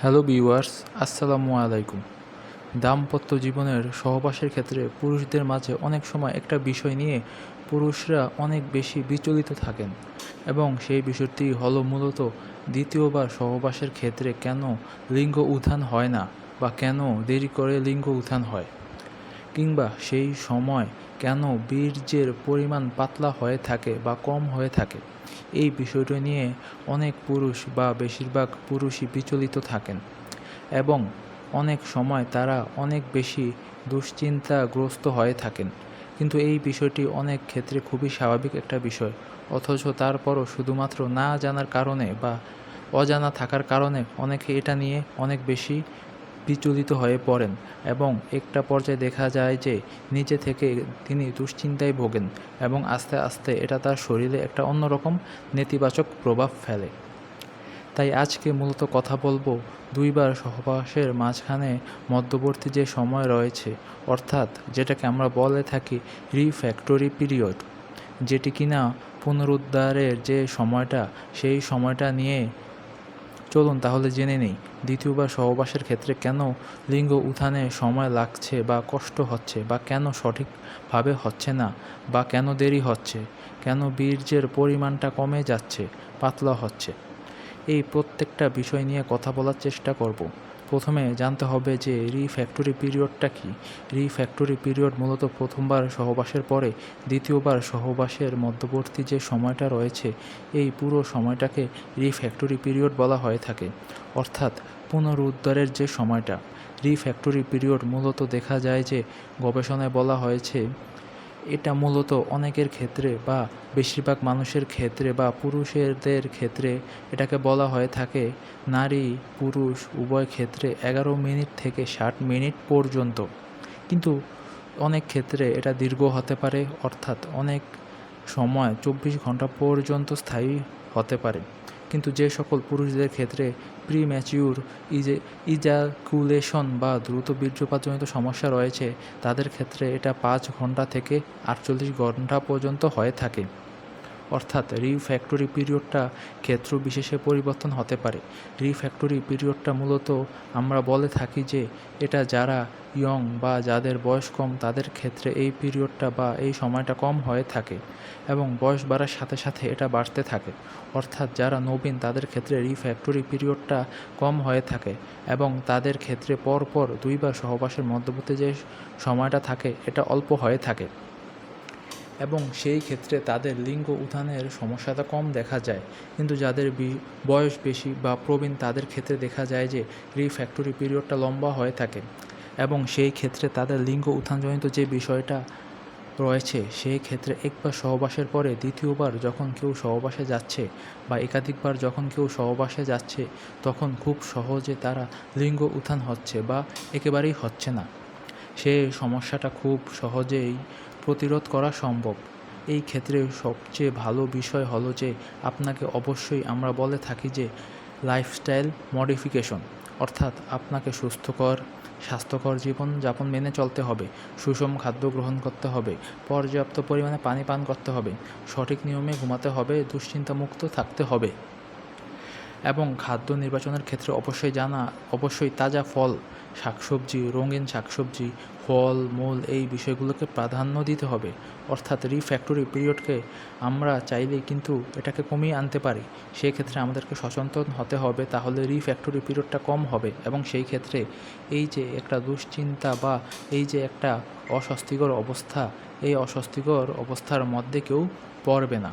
Hello viewers, আসসালামু আলাইকুম। দাম্পত্য জীবনের সহবাসের ক্ষেত্রে পুরুষদের মাঝে অনেক সময় একটা বিষয় নিয়ে পুরুষরা অনেক বেশি বিচলিত থাকেন এবং সেই বিষয়টি হলো মূলত দ্বিতীয়বার সহবাসের ক্ষেত্রে কেন লিঙ্গ উত্থান হয় না বা কেন দেরি করে লিঙ্গ উত্থান হয় কিংবা সেই সময় কেন বীর্যের পরিমাণ পাতলা হয়ে থাকে বা কম হয়ে থাকে? এই বিষয়টি নিয়ে অনেক পুরুষ বা বেশিরভাগ পুরুষই বিচলিত থাকেন এবং অনেক সময় তারা অনেক বেশি দুশ্চিন্তাগ্রস্ত হয়ে থাকেন। কিন্তু এই বিষয়টি অনেক ক্ষেত্রে খুবই স্বাভাবিক একটা বিষয়। অথচ তারপরও শুধুমাত্র না জানার কারণে বা অজানা থাকার কারণে অনেকে এটা নিয়ে অনেক বেশি বিচলিত হয়ে পড়েন এবং একটা পর্যায়ে দেখা যায় যে নিজে থেকে তিনি দুশ্চিন্তায় ভোগেন এবং আস্তে আস্তে এটা তার শরীরে একটা অন্যরকম নেতিবাচক প্রভাব ফেলে। তাই আজকে মূলত কথা বলব দুইবার সহবাসের মাঝখানে মধ্যবর্তী যে সময় রয়েছে, অর্থাৎ যেটাকে আমরা বলে থাকি রিফ্যাক্টরি পিরিয়ড যেটি কিনা পুনরুদ্ধারের যে সময়টা, সেই সময়টা নিয়ে চলুন তাহলে জেনে নেই, দ্বিতীয়বার সহবাসের ক্ষেত্রে কেন লিঙ্গ উত্থানে সময় লাগছে বা কষ্ট হচ্ছে বা কেন সঠিকভাবে হচ্ছে না বা কেন দেরি হচ্ছে, কেন বীর্যের পরিমাণটা কমে যাচ্ছে, পাতলা হচ্ছে? এই প্রত্যেকটা বিষয় নিয়ে কথা বলার চেষ্টা করব। প্রথমে জানতে হবে যে রিফ্যাক্টরি পিরিয়ডটা কি? রিফ্যাক্টরি পিরিয়ড মূলত প্রথমবার সহবাসের পরে দ্বিতীয়বার সহবাসের মধ্যবর্তী যে সময়টা রয়েছে, এই পুরো সময়টাকে রিফ্যাক্টরি পিরিয়ড বলা হয়ে থাকে। অর্থাৎ পুনরুদ্ধারের যে সময়টা রিফ্যাক্টরি পিরিয়ড মূলত দেখা যায় যে গবেষণায় বলা হয়েছে এটা মূলত অনেকের ক্ষেত্রে বা বেশিরভাগ মানুষের ক্ষেত্রে বা পুরুষেরদের ক্ষেত্রে এটাকে বলা হয়ে থাকে নারী, পুরুষ, উভয় ক্ষেত্রে এগারো মিনিট থেকে ষাট মিনিট পর্যন্ত। কিন্তু অনেক ক্ষেত্রে এটা দীর্ঘ হতে পারে, অর্থাৎ অনেক সময় চব্বিশ ঘণ্টা পর্যন্ত স্থায়ী হতে পারে। কিন্তু যে সকল পুরুষদের ক্ষেত্রে প্রিম্যাচিউর ইজে ইজাকুলেশন বা দ্রুত বীর্যপাতজনিত সমস্যা রয়েছে, তাদের ক্ষেত্রে এটা পাঁচ ঘণ্টা থেকে আটচল্লিশ ঘণ্টা পর্যন্ত হয়ে থাকে। অর্থাৎ রিফ্যাক্টরি পিরিয়ডটা ক্ষেত্র বিশেষে পরিবর্তন হতে পারে। রিফ্যাক্টরি পিরিয়ডটা মূলত আমরা বলে থাকি যে, এটা যারা ইয়ং বা যাদের বয়স কম, তাদের ক্ষেত্রে এই পিরিয়ডটা বা এই সময়টা কম হয়ে থাকে এবং বয়স বাড়ার সাথে সাথে এটা বাড়তে থাকে। অর্থাৎ যারা নবীন, তাদের ক্ষেত্রে রিফ্যাক্টরি পিরিয়ডটা কম হয়ে থাকে এবং তাদের ক্ষেত্রে পরপর দুইবার সহবাসের মধ্যবর্তী যে সময়টা থাকে, এটা অল্প হয়ে থাকে। এবং সেই ক্ষেত্রে তাদের লিঙ্গ উত্থানের সমস্যাটা কম দেখা যায়। কিন্তু যাদের বয়স বেশি বা প্রবীণ তাদের ক্ষেত্রে দেখা যায় যে রিফ্যাক্টরি পিরিয়ডটা লম্বা হয়ে থাকে। এবং সেই ক্ষেত্রে তাদের লিঙ্গ উত্থানজনিত যে বিষয়টা রয়েছে, সেই ক্ষেত্রে একবার সহবাসের পরে দ্বিতীয়বার যখন কেউ সহবাসে যাচ্ছে বা একাধিকবার যখন কেউ সহবাসে যাচ্ছে, তখন খুব সহজে তারা লিঙ্গ উত্থান হচ্ছে বা একেবারেই হচ্ছে না। সে সমস্যাটা খুব সহজেই প্রতিরোধ করা সম্ভব। এই ক্ষেত্রে সবচেয়ে ভালো বিষয় হলো যে, আপনাকে অবশ্যই আমরা বলে থাকি যে লাইফস্টাইল মডিফিকেশন অর্থাৎ আপনাকে সুস্থকর, স্বাস্থ্যকর জীবন যাপন মেনে চলতে হবে, সুষম খাদ্য গ্রহণ করতে হবে, পর্যাপ্ত পরিমাণে পানি পান করতে হবে, সঠিক নিয়মে ঘুমাতে হবে, দুশ্চিন্তামুক্ত থাকতে হবে। এবং খাদ্য নির্বাচনের ক্ষেত্রে অবশ্যই জানা, অবশ্যই তাজা ফল, শাকসবজি, রঙিন শাকসবজি, ফল, মূল এই বিষয়গুলোকে প্রাধান্য দিতে হবে। অর্থাৎ রিফ্যাক্টরি পিরিয়ডকে আমরা চাইলেই কিন্তু এটাকে কমিয়ে আনতে পারি। সেই ক্ষেত্রে আমাদেরকে সচেতন হতে হবে, তাহলে রিফ্যাক্টরি পিরিয়ডটা কম হবে এবং সেই ক্ষেত্রে এই যে একটা দুশ্চিন্তা বা এই যে একটা অস্বস্তিকর অবস্থা, এই অস্বস্তিকর অবস্থার মধ্যে কেউ পড়বে না।